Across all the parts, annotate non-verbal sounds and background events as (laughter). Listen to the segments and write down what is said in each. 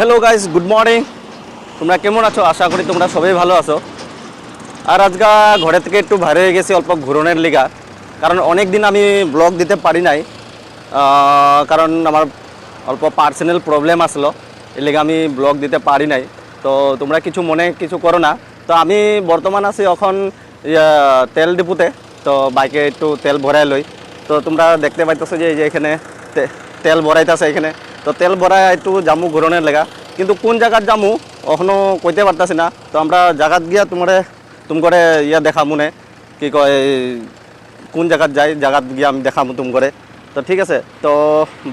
Hello guys good morning তোমরা কেমন আছো? আশা করি তোমরা সবাই ভালো আছো। আর আজকে ঘরে থেকে একটু বাইরে হয়ে গেছি, অল্প ঘুরনের লিগা। কারণ অনেক দিন আমি ব্লগ দিতে পারি নাই। কারণ আমার অল্প পার্সোনাল প্রবলেম আসলো। এর লিগে আমি ব্লগ দিতে পারি নাই। তো তোমরা কিছু মনে কিছু করো না। তো আমি বর্তমান আছি এখন তেল ডিপুতে। তো বাইকে একটু তেল ভরাই লই। তো তোমরা দেখতে পাইতেছো যে এই যে এখানে তেল ভরাইতেছে এখানে। তো তেল ভরা একটু জামু ঘুরনের লেগা। কিন্তু কোন জায়গার জামু এখনও কইতে পারতাছি না। তো আমরা জায়গাত গিয়া তোমারে তুম করে ইয়া দেখা মনে কি কয়, কোন জায়গাত যাই জায়গাত গিয়ে আমি দেখাবো তুম করে তো ঠিক আছে, তো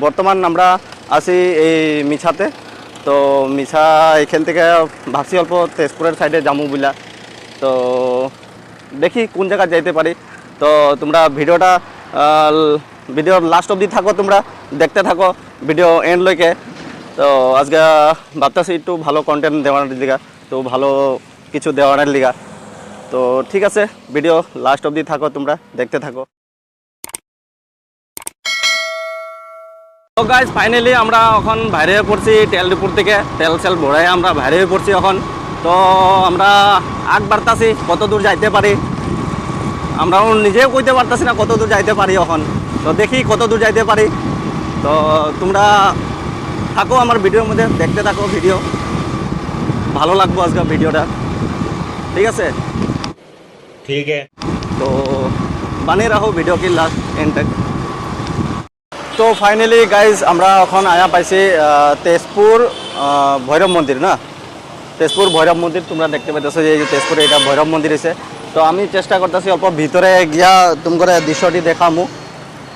বর্তমান আমরা আছি এই মিছাতে। তো মিছা এখান থেকে ভাবছি অল্প তেজপুরের সাইডে যামু বিলা। তো দেখি কোন জায়গায় যাইতে পারি। তো তোমরা ভিডিওটা ভিডিওর লাস্ট অবধি থাকো, তোমরা দেখতে থাকো, ভিডিও এন্ড লইকে তো আজকে ভাবতেছি একটু ভালো কন্টেন্ট দেওয়ার লিগা তো ভালো কিছু দেওয়ার লিগা তো ঠিক আছে, ভিডিও লাস্ট অবধি থাকো, তোমরা দেখতে থাকো। তো গাইজ ফাইনালি আমরা এখন বাইরে পড়ছি, তেল ডিপুর থেকে তেল সেল ভরাই আমরা বাইরে পড়ছি এখন। তো আমরা আগ বাড়তাছি, কত দূর যাইতে পারি? আমরা নিজেও কইতে পারতেছি না কত দূর যাইতে পারি এখন। তো দেখি কত দূর যাইতে পারি। তো তোমরা থাকো আমার ভিডিওর মধ্যে দেখতে থাকো ভিডিও। ভালো লাগবো আজকে ভিডিওটা। ঠিক আছে? ঠিক তো বানিয়ে রাখো ভিডিও কি লাস্ট এন্ড তো। ফাইনালি গাইজ আমরা এখন আয়া পাইছি তেজপুর ভৈরব মন্দির না? তেজপুর ভৈরব মন্দির তোমরা দেখতে পাইতেছো যে তেজপুরে এটা ভৈরব মন্দির আছে তো আমি চেষ্টা করতেছি অল্প ভিতরে গিয়া তুম করে দৃশ্যটি দেখামু।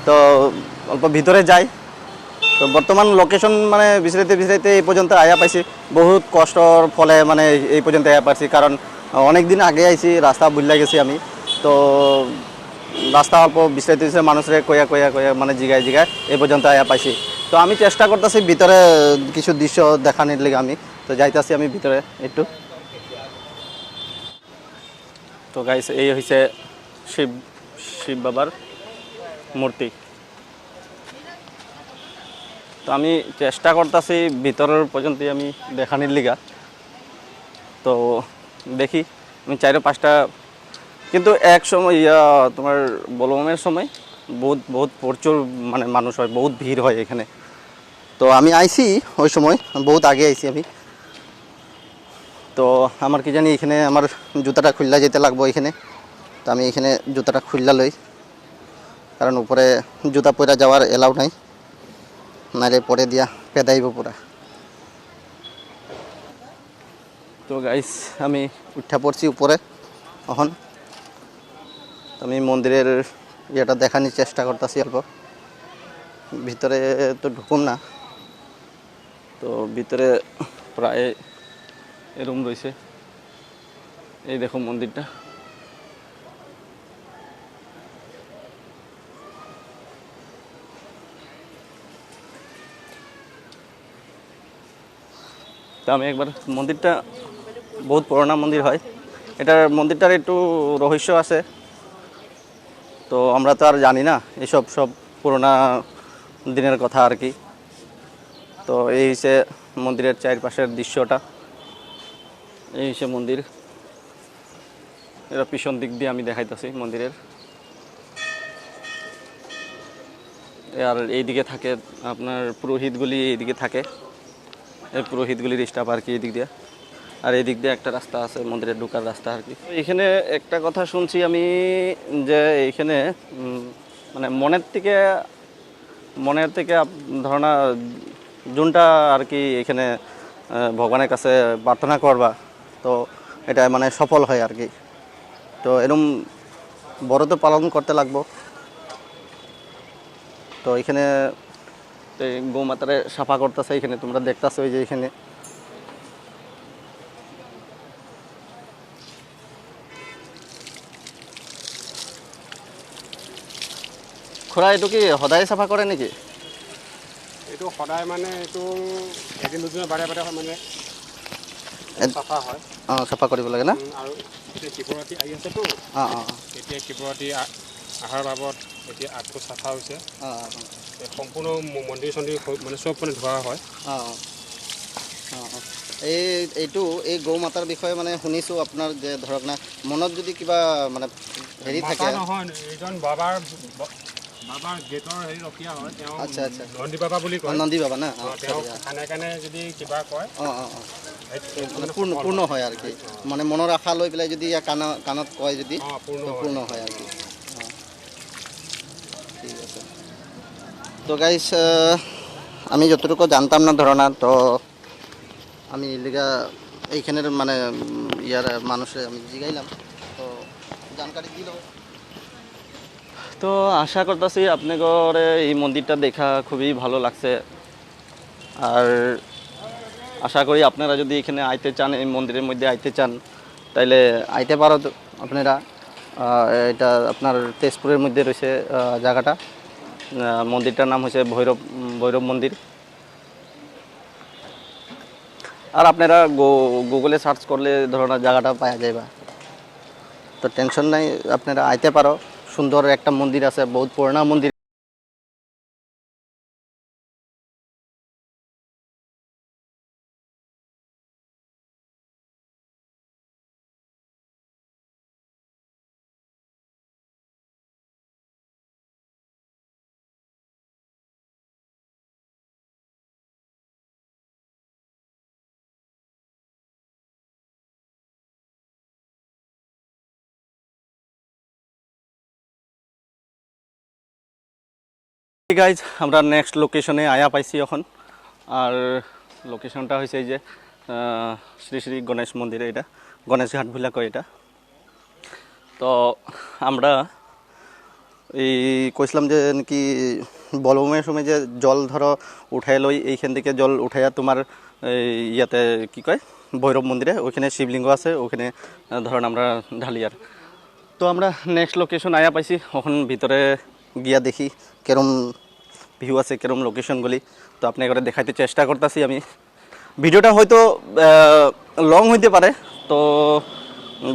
তো অল্প ভিতরে যাই। তো বর্তমান লোকেশন মানে বিচারিতে বিচারিতে এই পর্যন্ত আয়া পাইছি। বহুত কষ্টর ফলে মানে এই পর্যন্ত আয়া পাইছি। কারণ অনেক দিন আগে আইছি, রাস্তা বুঝলা গেছি আমি। তো রাস্তা অল্প বিচারিতে বিচারে মানুষরে কয়া কয়া কয়া মানে জিগায় জিগায় এই পর্যন্ত আয়া পাইছি। তো আমি চেষ্টা করতেছি ভিতরে কিছু দৃশ্য দেখানির লেগে আমি। তো যাইতাছি আমি ভিতরে একটু। তো গাইস এই হয়েছে শিব শিব বাবার মূর্তি। তো আমি চেষ্টা করতেছি ভিতরের পর্যন্ত আমি দেখানির লিগা। তো দেখি, আমি চাইরো পাঁচটা, কিন্তু এক সময়, ইয়া, তোমার বলবমের সময় বহুত বহুত প্রচুর মানে মানুষ হয়, বহুত ভিড় হয় এখানে। তো আমি আইছি ওই সময়, বহুত আগে আইছি আমি। তো আমার কি জানি এখানে আমার জুতাটা খুললা যেতে লাগবো এখানে। তো আমি এখানে জুতাটা খুললা লই। কারণ উপরে জুতা পরে যাওয়ার এলাও নাই। নাইলে পরে দিয়া পেদাইব পুরা। তো গাইস, আমি উঠা পড়ছি উপরে এখন। আমি মন্দিরের ইয়েটা দেখানোর চেষ্টা করতেছি অল্প। ভিতরে তো ঢুকুম না। তো ভিতরে প্রায় এরম রয়েছে। এই দেখো মন্দিরটা। তা আমি একবার মন্দিরটা, বহুত পুরোনো মন্দির হয়। এটার মন্দিরটার একটু রহস্য আছে। তো আমরা তো আর জানি না, এসব সব পুরোনো দিনের কথা আর কি। তো এই হচ্ছে মন্দিরের চারপাশের দৃশ্যটা। এই হচ্ছে মন্দির। এটা পিছন দিক দিয়ে আমি দেখাইতেছি মন্দিরের। আর এইদিকে থাকে আপনার পুরোহিতগুলি, এইদিকে থাকে। এই পুরোহিতগুলির স্টাফ আর কি এদিক দিয়ে। আর এদিক দিয়ে একটা রাস্তা আছে, মন্দিরে ঢোকার রাস্তা আর কি। এখানে একটা কথা শুনছি আমি যে এইখানে মানে মনের থেকে মনের থেকে ধারণা যোনটা আর কি এখানে ভগবানের কাছে প্রার্থনা করবা। তো এটা মানে সফল হয় আর কি। তো এরম বড় তো পালন করতে লাগবো। তো এখানে গৌমাতারে সাফা করতেছে, এখানে তোমরা দেখতেছো এই যে এখানে। খুড়া এইটো কি সদায় চাফা কৰে নেকি? এইটো সদায় মানে এইটো এদিন দুদিনৰ বাৰে বাৰে মানে। চাফা হয়। অঁ চাফা কৰিব লাগে না? আৰু এতিয়া শিৱৰাত্ৰি আহি আছেতো অঁ অঁ এতিয়া শিৱৰাত্ৰি আ- অহাৰ বাবদ এতিয়া আগটো চাফা হৈছে। অঁ সম্পূৰ্ণ মন্দিৰ চন্দিৰ মানে চব মানে ধোৱা হয়। অঁ অঁ। এই এইটো এই গৌ মাতাৰ বিষয়ে মানে শুনিছোঁ আপোনাৰ যে ধৰক না মনত যদি কিবা মানে হেৰি থাকে নহয় এইজন বাবাৰ বাবাৰ গেটৰ হেৰি ৰখীয়া হয় তেওঁ আচ্ছা, আচ্ছা। নন্দী বাবা বুলি অঁ, কয়। নন্দী বাবা না? অঁ, তেওঁ কাণে কাণে যদি কিবা কয় অঁ অঁ অঁ। মানে পূৰ্ণ পূৰ্ণ হয় আর কি। মানে মনৰ আশা লৈ পেলাই যদি ইয়াৰ কাণত কাণত কয় যদি অঁ পূৰ্ণ হয়। আর কি। ঠিক আছে। তো গাইস আমি যতটুকু জানতাম না ধরনা তো আমি লিগা এইখানের মানে ইয়ার মানুষে আমি জিগাইলাম। তো জানকারি দিল তো আশা করতেছি আপনাদের এই মন্দিরটা দেখা খুবই ভালো লাগছে। আর আশা করি আপনারা যদি এখানে আইতে চান, এই মন্দিরের মধ্যে আইতে চান, তাইলে আইতে পারো আপনারা। এটা আপনার তেজপুরের মধ্যে রয়েছে জায়গাটা। মন্দিরটার নাম হচ্ছে ভৈরব ভৈরব মন্দির। আর আপনারা গুগলে সার্চ করলে ধরুন জায়গাটা পাওয়া যাবে তো টেনশন নাই, আপনারা আইতে পারো। সুন্দর একটা মন্দির আছে, বহুত পুরোনো মন্দির গাইজ আমরা নেক্সট লোকেশনে আয়া পাইছি এখন। আর লোকেশনটা হয়েছে এই যে শ্রী শ্রী গণেশ মন্দিরে এটা, গণেশ ঘাট ভুলা কয় এটা। তো আমরা এই কইছিলাম যে নাকি বলবমের সময় যে জল ধরো উঠাই লই, এইখান থেকে জল উঠাইয়া তোমার ইয়াতে কি কয়, ভৈরব মন্দিরে, ওইখানে শিবলিঙ্গ আছে ওখানে ধরেন আমরা ঢালি আর তো আমরা নেক্সট লোকেশন আয়া পাইছি, ওখান ভিতরে গিয়া দেখি। কেরম ভিউ আছে, কেরম লোকেশনগুলি তো আপনি করে দেখাইতে চেষ্টা করতেছি আমি। ভিডিওটা হয়তো লং হইতে পারে, তো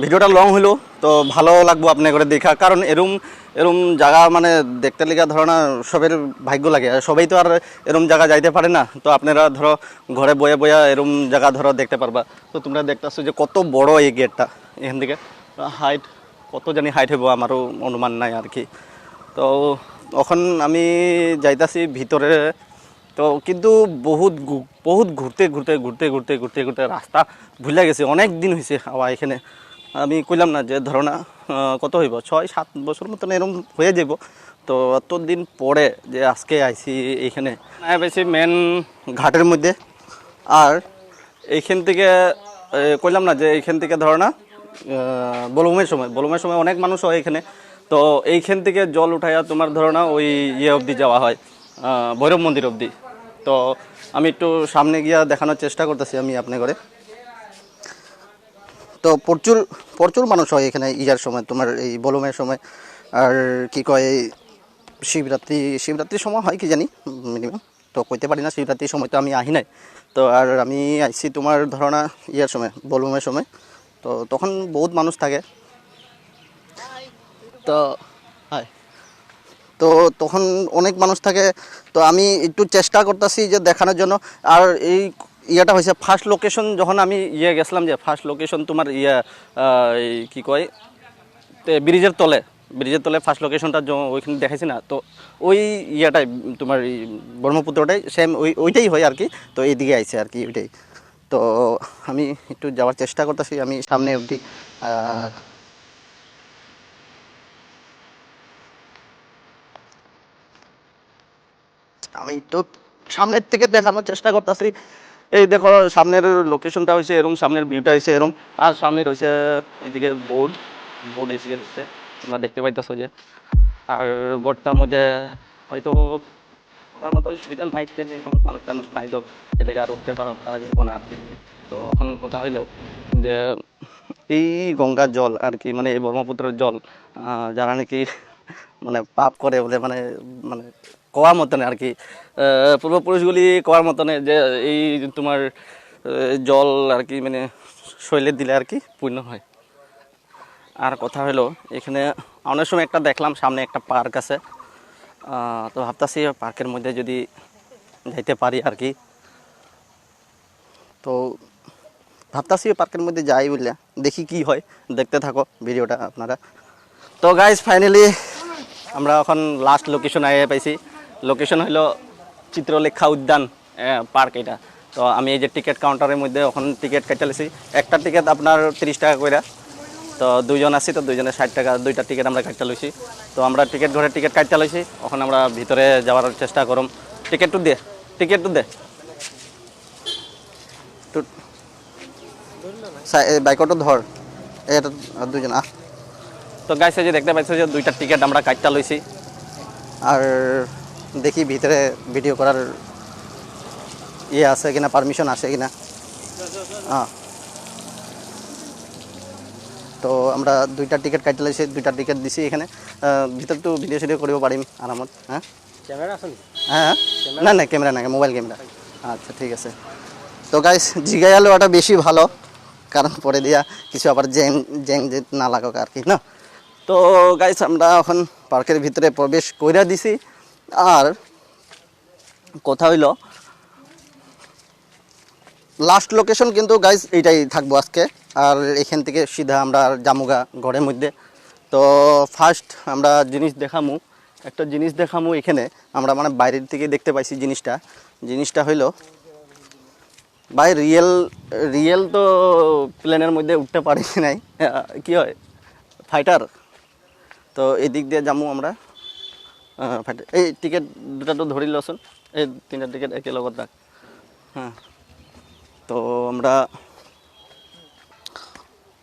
ভিডিওটা লং হইলেও তো ভালো লাগবো আপনি করে দেখা, কারণ এরম এরম জায়গা মানে দেখতে লেগে ধরো না সবের ভাগ্য লাগে সবাই তো আর এরম জায়গা যাইতে পারে না, তো আপনারা ধরো ঘরে বয়ে বয়ে এরম জায়গা ধরো দেখতে পারবা। তো তোমরা দেখতেছো যে কত বড় এই গেটটা এখান থেকে। হাইট কত জানি হাইট হইব, আমারও অনুমান নাই আর কি। তো এখন আমি যাইতাছি ভিতরে। তো কিন্তু বহুত বহুত ঘুরতে ঘুরতে ঘুরতে ঘুরতে ঘুরতে ঘুরতে রাস্তা ভুলে গেছে। অনেক দিন হয়েছে আবার এখানে। আমি কইলাম না যে ধরো না কত হইব? ছয়, সাত বছর মতন এরকম হয়ে যাব তো অত দিন পরে যে আজকে আইছি এইখানে পাইছি মেন ঘাটের মধ্যে। আর এইখান থেকে কইলাম না যে এইখান থেকে ধরো না বলুমের সময়। বলুমের সময় অনেক মানুষ হয় এখানে। তো এইখান থেকে জল উঠাইয়া তোমার ধরো না ওই ইয়ে অবধি যাওয়া হয় ভৈরব মন্দির অবধি। তো আমি একটু সামনে গিয়া দেখানোর চেষ্টা করতেছি আমি আপনি করে তো প্রচুর প্রচুর মানুষ হয় এখানে ইয়ার সময়, তোমার এই বলুমের সময়। আর কি কয় শিবরাত্রি, শিবরাত্রির সময় হয় কি জানি মিনিমাম তো কইতে পারি না, শিবরাত্রির সময় তো আমি আহি নাই। তো আর আমি আইছি তোমার ধরনা ইয়ার সময়, বলুমের সময়। তো তখন বহুত মানুষ থাকে। তো হয় তো তখন অনেক মানুষ থাকে তো আমি একটু চেষ্টা করতেছি যে দেখানোর জন্য। আর এই ইয়েটা হয়েছে ফার্স্ট লোকেশন যখন আমি ইয়ে গেছিলাম যে ফার্স্ট লোকেশন তোমার ইয়ে কি কয় ব্রিজের তলে ব্রিজের তলে ফার্স্ট লোকেশনটা ওইখানে দেখাইছি না তো ওই ইয়েটাই তোমার ব্রহ্মপুত্রটাই সেম ওই ওইটাই হয় আর কি তো এইদিকে আইছে আর কি ওইটাই। তো আমি একটু যাওয়ার চেষ্টা করতেছি আমি সামনে অবধি আমি তো সামনের থেকে দেখানোর চেষ্টা করতেছি। এই দেখো, সামনের লোকেশনটা হয়েছে এরকম সামনের ভিউটা হয়েছে এরকম আর সামনে রয়েছে এদিকে বোর্ড। বোর্ড এসে গেছে তোমরা দেখতে পাইতেছো যে, আর বোর্ডটার মধ্যে হয়তো নাই তো। আর উঠতে পারো না তো এখন কথা হইল যে, এই গঙ্গার জল আর কি মানে এই ব্রহ্মপুত্রের জল যারা নাকি মানে পাপ করে বলে মানে মানে কোয়ার মতনে আর কি পূর্বপুরুষগুলি কোয়ার মতনে যে এই তোমার জল আর কি মানে শৈলে দিলে আর কি পূর্ণ হয়। আর কথা হলো এখানে অনেক সময় একটা দেখলাম, সামনে একটা পার্ক আছে। তো ভাবতাছি পার্কের মধ্যে যদি যাইতে পারি আর কি। তো ভাবতাছি পার্কের মধ্যে যাই বললে দেখি কি হয়, দেখতে থাকো ভিডিওটা আপনারা। তো গাইজ ফাইনালি আমরা এখন লাস্ট লোকেশন আইয়ে পাইছি। লোকেশন হলো চিত্রলেখা উদ্যান পার্ক এটা। তো আমি এই যে টিকিট কাউন্টারের মধ্যে এখন টিকিট কেটে লেছি একটা টিকিট আপনার তিরিশ টাকা করে তো দুইজন আছি তো দুইজনে ষাট টাকা দুইটা টিকিট আমরা কাটতে লইছি। তো আমরা টিকিট ঘরে টিকিট কাটতে লইছি। এখন আমরা ভিতরে যাওয়ার চেষ্টা করম। টিকিটটো দে টিকিটটো দে। তো- বাইকটো ধর। এটা দুজন আহ। তো গাইছে যে দেখতে পাইছো যে দুইটা টিকিট আমরা কাটটা লইছি। আর দেখি ভিতরে ভিডিও করার ইয়ে আছে কিনা পারমিশন আছে কিনা। হ্যাঁ তো আমরা দুইটা টিকিট কাটতে লাইছি দুইটা টিকিট দিছি এখানে। ভিতর তো ভিডিও সিডিও কৰিব পাৰিম আৰামত হ্যাঁ? ক্যামেরা আছে হ্যাঁ না না ক্যামেরা না মোবাইল ক্যামেরা আচ্ছা ঠিক আছে। তো গাইস জিগাইয়া লোয়াটা বেশি ভালো কারণ পরে দিয়া কিছু আবার জ্যাং জ্যাং যে না লাগাক আর কি না? তো গাইস আমরা এখন পার্কের ভিতরে প্রবেশ কইরা দিছি। আর কথা হইল লাস্ট লোকেশন কিন্তু গাইজ এইটাই থাকব আজকে। আর এখান থেকে সিধা আমরা জামুগা ঘরের মধ্যে। তো ফার্স্ট আমরা জিনিস দেখামু, একটা জিনিস দেখামু এখানে। আমরা মানে বাইরের থেকে দেখতে পাইছি জিনিসটা। জিনিসটা হইল, ভাই রিয়েল রিয়েল তো প্লেনের মধ্যে উঠতে পারি নাই। (laughs) কি হয়? ফাইটার তো এদিক দিয়ে যামু আমরা। আহ, এই টিকিট দুটা তো ধরি লচোন এই তিনটা টিকিট একেলগত রাখ। হ্যাঁ। তো আমরা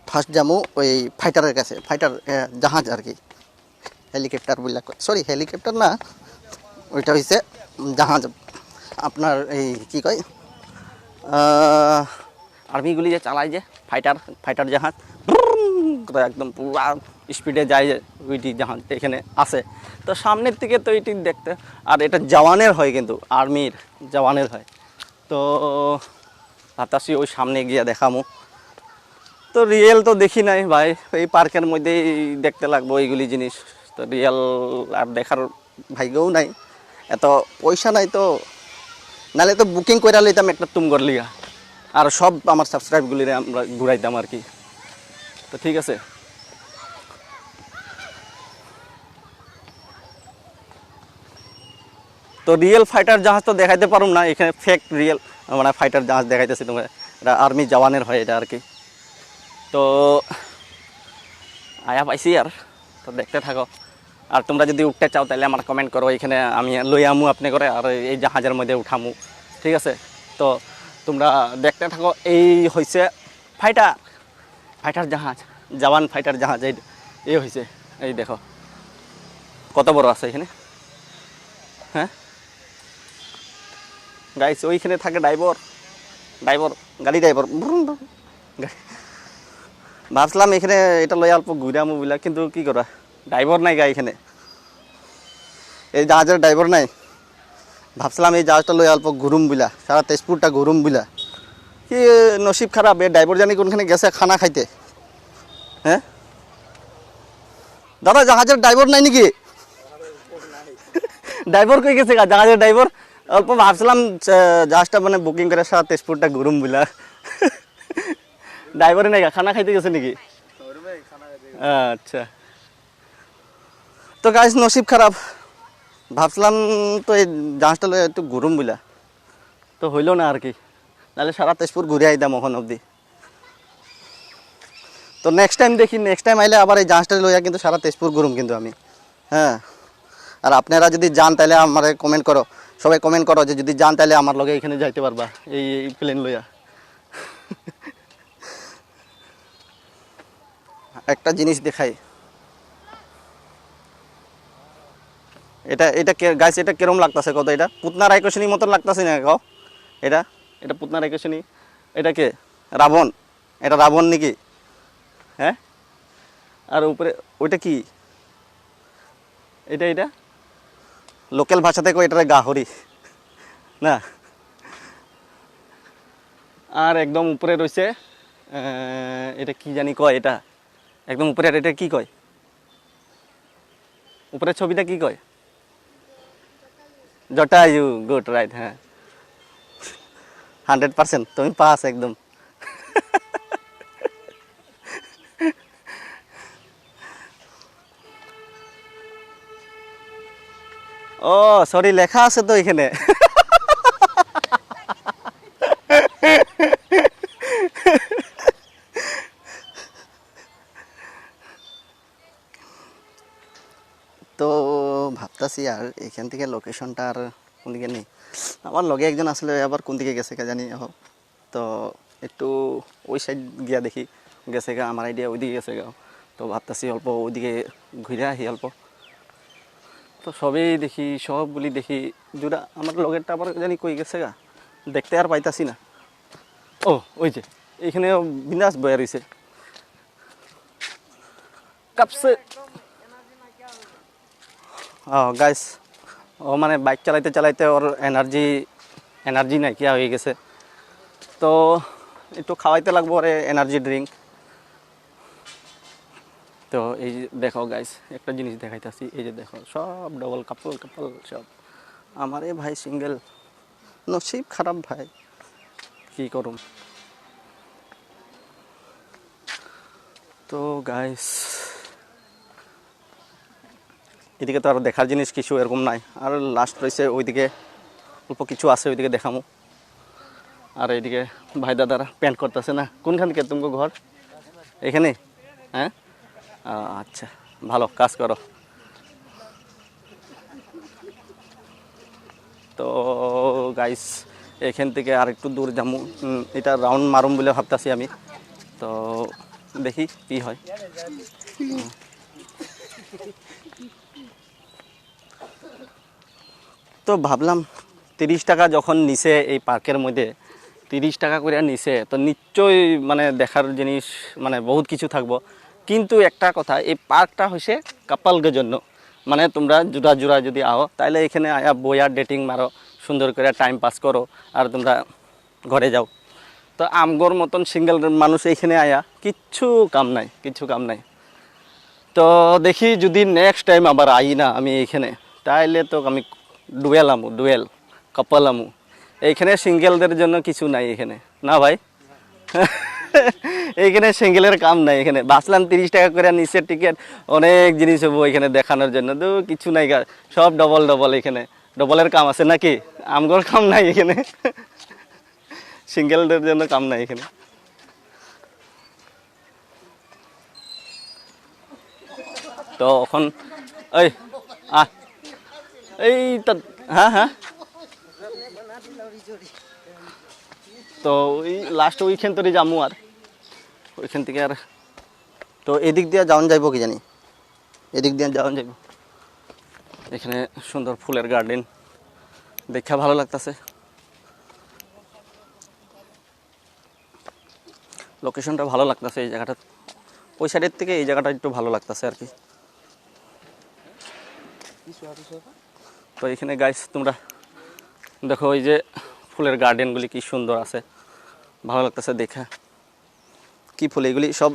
ফার্স্ট যাব ওই ফাইটারের কাছে ফাইটার জাহাজ আর কি। হেলিকপ্টার বললে সরি হেলিকপ্টার না ওইটা হয়েছে জাহাজ। আপনার এই কি কয়? আর্মিগুলি যে চালায় যে ফাইটার ফাইটার জাহাজ। ব্রুম একদম পুরা স্পিডে যায় ওইটি জাহাজ এখানে আছে তো সামনের থেকে তো এটি দেখতে, আর এটা জওয়ানের হয় কিন্তু, আর্মির জওয়ানের হয়। তো ভাবতাছি ওই সামনে গিয়ে দেখামো। তো রিয়েল তো দেখি নাই ভাই, এই পার্কের মধ্যেই দেখতে লাগবো এইগুলি জিনিস। তো রিয়েল আর দেখার ভাগ্যও নাই। এত পয়সা নাই তো নাহলে তো বুকিং করে লইতাম একটা তুমগর লিগা আর সব আমার সাবস্ক্রাইবগুলি আমরা ঘুরাইতাম আর কি। তো ঠিক আছে। তো রিয়েল ফাইটার জাহাজ তো দেখাইতে পারুম না, এখানে ফেক রিয়েল মানে ফাইটার জাহাজ দেখাইতেছি তোমরা এটা আর্মি জওয়ানের হয় এটা আর কি তো আয়া পাইছি আর, তো দেখতে থাকো। আর তোমরা যদি উঠতে চাও তাহলে আমার কমেন্ট করো, এখানে আমি লই আমু আপনি করে আর এই জাহাজের মধ্যে উঠামু। ঠিক আছে? তো তোমরা দেখতে থাকো, এই হয়েছে ফাইটার ফাইটার জাহাজ জওয়ান ফাইটার জাহাজ, এই এই হয়েছে এই দেখো, কত বড় আছে এখানে? হ্যাঁ? গাইস ওইখানে থাকে ড্রাইভার ড্রাইভার গাড়ি ড্রাইভার ভাবছিলাম এখানে এটা লই অল্প ঘুরামো বলে, কিন্তু কি করা? ড্রাইভার নাই গা এখানে। এই জাহাজের ড্রাইভার নাই। ভাবছিলাম এই জাহাজটা লই অল্প ঘুরুম বিলা, সারা তেজপুরটা ঘুরুম বিলা। কি নসিব খারাপ? এ ড্রাইভার জানি কোনখানে গেছে, খানা খাইতে। হ্যাঁ? দাদা, জাহাজের ড্রাইভার নাই নাকি? ড্রাইভার কই গেছে জাহাজের ড্রাইভার অল্প ভাবছিলাম জাহাজটা মানে বুকিং করে সারা তেজপুরটা ঘুরুম বিলা। ড্রাইভারে নাই খানা খাইতে গেছে নাকি? আচ্ছা। তো গাছ নসিব খারাপ। ভাবছিলাম তো এই জাহাজটা একটু ঘুরুম বিলা। তো হইল না আর কি। নাহলে সারা তেজপুর ঘুরে আইতাম ওখান অবধি। তো নেক্সট টাইম দেখি নেক্সট টাইম আইলে আবার এই জাহাজটা লইয়া কিন্তু সারা তেজপুর ঘুরুম কিন্তু আমি। হ্যাঁ? আর আপনারা যদি যান তাহলে আমার কমেন্ট করো। সবাই কমেন্ট করো যে যদি যান তাহলে আমার লগে এখানে যাইতে পারবা, এই এই প্লেন লইয়া। একটা জিনিস দেখাই। এটা এটা গাছ এটা কিরম লাগতাছে কত? এটা পুতনা রায়কৃষ্ণীর মতন লাগতাছে না কও এটা? এটা পুতনা রায়কৃষ্ণী এটা কে? রাবণ। এটা রাবণ নাকি? হ্যাঁ? আর উপরে ওইটা কি? এটা এটা? লোকাল ভাষাতে কয় এটা গাহরি। না? আর একদম উপরে রয়েছে এটা কি জানি কয় এটা? একদম উপরে আর এটা কি কয়? উপরের ছবিটা কি কয়? জটায়ু গুড রাইট হ্যাঁ। হান্ড্রেড পার্সেন্ট, তুমি পাস একদম। ও সরি লেখা আছে তো এখানে। তো ভাবতাছি আর এখান থেকে লোকেশনটা আর কোন দিকে নেই। আমার লগে একজন আসলে আবার কোন দিকে গেছে কে জানি হোক তো একটু ওই সাইড গিয়া দেখি, গেছে গা আমার আইডিয়া ওইদিকে গেছে গা। তো ভাবতাছি অল্প ওইদিকে ঘুরে আহি অল্প। তো সবেই দেখি, সব সবগুলি দেখি জোড়া আমার লগেরটা আবার জানি কই গেছে গা, দেখতে আর পাইতাছি না। ও, ওই যে, এইখানে বিন্দাস বয়া রয়েছে কাপসে গাইস ও মানে বাইক চালাইতে চালাইতে ওর এনার্জি এনার্জি নাই নাইকিয়া হয়ে গেছে। তো একটু খাওয়াইতে লাগবো ওরে এনার্জি ড্রিঙ্ক তো এই যে দেখো গাইস একটা জিনিস দেখাইতেছি, এই যে দেখো, সব ডবল কাপল কাপল সব আমারে ভাই সিঙ্গেল নসিব খারাপ ভাই। কি করুম? তো গাইস এদিকে তো আর দেখার জিনিস কিছু এরকম নাই। আর লাস্ট রয়েছে ওইদিকে অল্প কিছু আছে, ওইদিকে দেখামু। আর এইদিকে ভাই দাদারা প্যান্ট করতেছে না? কোনখান থেকে তুমি ঘর? এখানে? হ্যাঁ? আচ্ছা ভালো, কাজ করো। তো গাইস এখান থেকে আর একটু দূর যাব এটা রাউন্ড মারুম বলে ভাবতাছি আমি। তো দেখি কি হয়। তো ভাবলাম তিরিশ টাকা যখন নিছে এই পার্কের মধ্যে, তিরিশ টাকা করে নিছে, তো নিশ্চয়ই মানে দেখার জিনিস মানে বহুত কিছু থাকব। কিন্তু একটা কথা, এই পার্কটা হয়েছে কাপালদের জন্য। মানে তোমরা জোড়া জোড়া যদি আও তাহলে এখানে আয়া বইয়া ডেটিং মারো, সুন্দর করে টাইম পাস করো, আর তোমরা ঘরে যাও। তো আমগর মতন সিঙ্গেল মানুষ এইখানে আয়া, কিচ্ছু কাম নাই, কিচ্ছু কাম নাই। তো দেখি যদি নেক্সট টাইম আবার আই না আমি এইখানে তাইলে তো আমি ডুয়েল আমু, ডুয়েল, কপাল আমু। এইখানে সিঙ্গেলদের জন্য কিছু নাই এখানে। না ভাই? (laughs) এইখানে সিঙ্গেলের কাম নাই এখানে। বাঁচলাম তিরিশ টাকা করে নিচে টিকিট অনেক জিনিস হব এখানে দেখানোর জন্য। তো কিছু নাই সব ডবল ডবল এখানে। ডবলের কাম আছে নাকি? আমগর কাম নাই এখানে। (laughs) সিঙ্গেলদের জন্য কাম নাই এখানে। তো এখন ওই আহ এই হ্যাঁ হ্যাঁ। তো ওই লাস্ট ওইখান থেকে যামু আর। ওইখান থেকে আর তো এদিক দিয়ে যাওয়ান যাইব কি জানি? এদিক দিয়ে যাওয়ান যাইব। এখানে সুন্দর ফুলের গার্ডেন দেখা ভালো লাগতেছে। লোকেশনটা ভালো লাগতেছে এই জায়গাটা। ওই সাইডের থেকে এই জায়গাটা একটু ভালো লাগতেছে আর কি। তো এখানে গাইস তোমরা দেখো ওই যে ফুলের গার্ডেনগুলি কি সুন্দর আছে। ভালো লাগতেছে দেখা। কি ফুল এগুলি? সব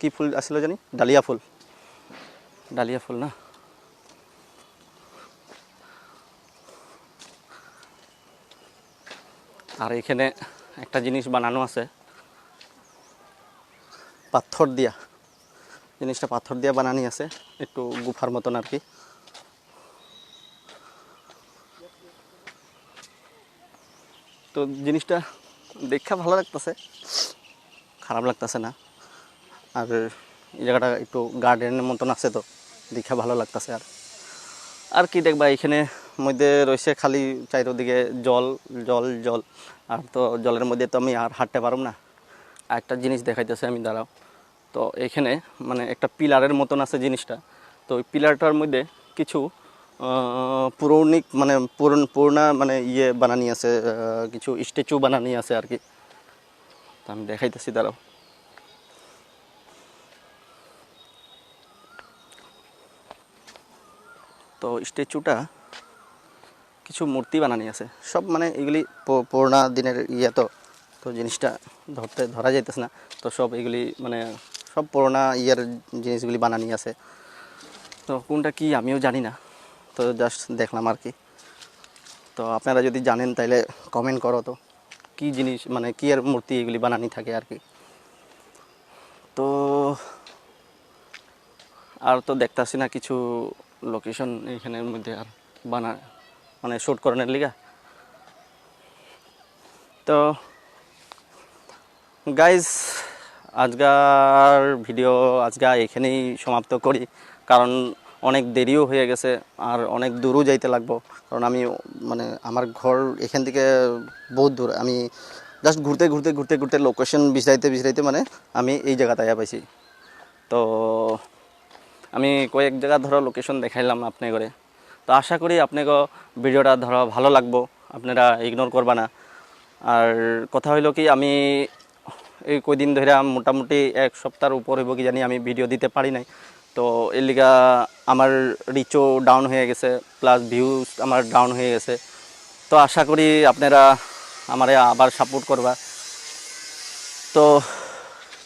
কি ফুল আসলে জানি? ডালিয়া ফুল। ডালিয়া ফুল না? আর এখানে একটা জিনিস বানানো আছে। পাথর দিয়া। জিনিসটা পাথর দিয়া বানানি আছে। একটু গুফার মতন আর কি। তো জিনিসটা দেখা ভালো লাগতেছে। খারাপ লাগতেছে না। আর এই জায়গাটা একটু গার্ডেনের মতন আছে তো, দেখা ভালো লাগতেছে আর। আর কি দেখবা, এখানে মধ্যে রয়েছে খালি চারিদিকে জল জল জল। আর তো জলের মধ্যে তো আমি আর হাঁটতে পারব না। একটা জিনিস দেখাইতেছে আমি, দাঁড়াও। তো এখানে মানে একটা পিলারের মতন আছে জিনিসটা। তো ওই পিলারটার মধ্যে কিছু পৌরাণিক মানে পুরন পুরোনা মানে ইয়ে বানানি আছে কিছু স্ট্যাচু বানানি আছে আর কি। তো আমি দেখাইতেছি, দাঁড়াও। তো স্ট্যাচুটা কিছু মূর্তি বানানি আছে। সব মানে এগুলি পুরোনো দিনের ইয়ে তো তো জিনিসটা ধরতে ধরা যাইতেছে না। তো সব এগুলি মানে সব পুরোনা ইয়ের জিনিসগুলি বানানি আছে। তো কোনটা কি আমিও জানি না। তো জাস্ট দেখলাম আর কি। তো আপনারা যদি জানেন তাহলে কমেন্ট করো তো। কি জিনিস মানে কি আর মূর্তি এগুলি বানানি থাকে আর কি। তো আর তো দেখতাছি না কিছু লোকেশন এইখানের মধ্যে আর বানা মানে শ্যুট করানোর লিগা। তো গাইজ আজকার ভিডিও আজকে এখানেই সমাপ্ত করি। কারণ অনেক দেরিও হয়ে গেছে আর অনেক দূরও যাইতে লাগবো। কারণ আমি মানে আমার ঘর এখান থেকে বহুত দূর। আমি জাস্ট ঘুরতে ঘুরতে ঘুরতে ঘুরতে লোকেশন বিছরাইতে বিছরাইতে মানে আমি এই জায়গাতে আয়া পাইছি। তো আমি কয়েক জায়গা ধরো লোকেশন দেখাইলাম আপনি করে তো আশা করি আপনাকে ভিডিওটা ধরো ভালো লাগবো। আপনারা ইগনোর করবা না। আর কথা হইল কি, আমি এই কয়দিন ধরে মোটামুটি এক সপ্তাহের উপর হইব কি জানি, আমি ভিডিও দিতে পারি নাই। তো এর লিগা আমার রিচও ডাউন হয়ে গেছে প্লাস ভিউজ আমার ডাউন হয়ে গেছে। তো আশা করি আপনারা আমারে আবার সাপোর্ট করবা। তো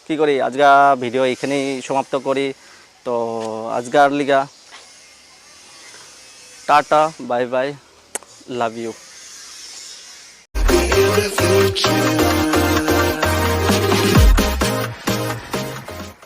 কি করি আজকা ভিডিও এখানেই সমাপ্ত করি। তো আজকার লিগা, tata bye bye love you.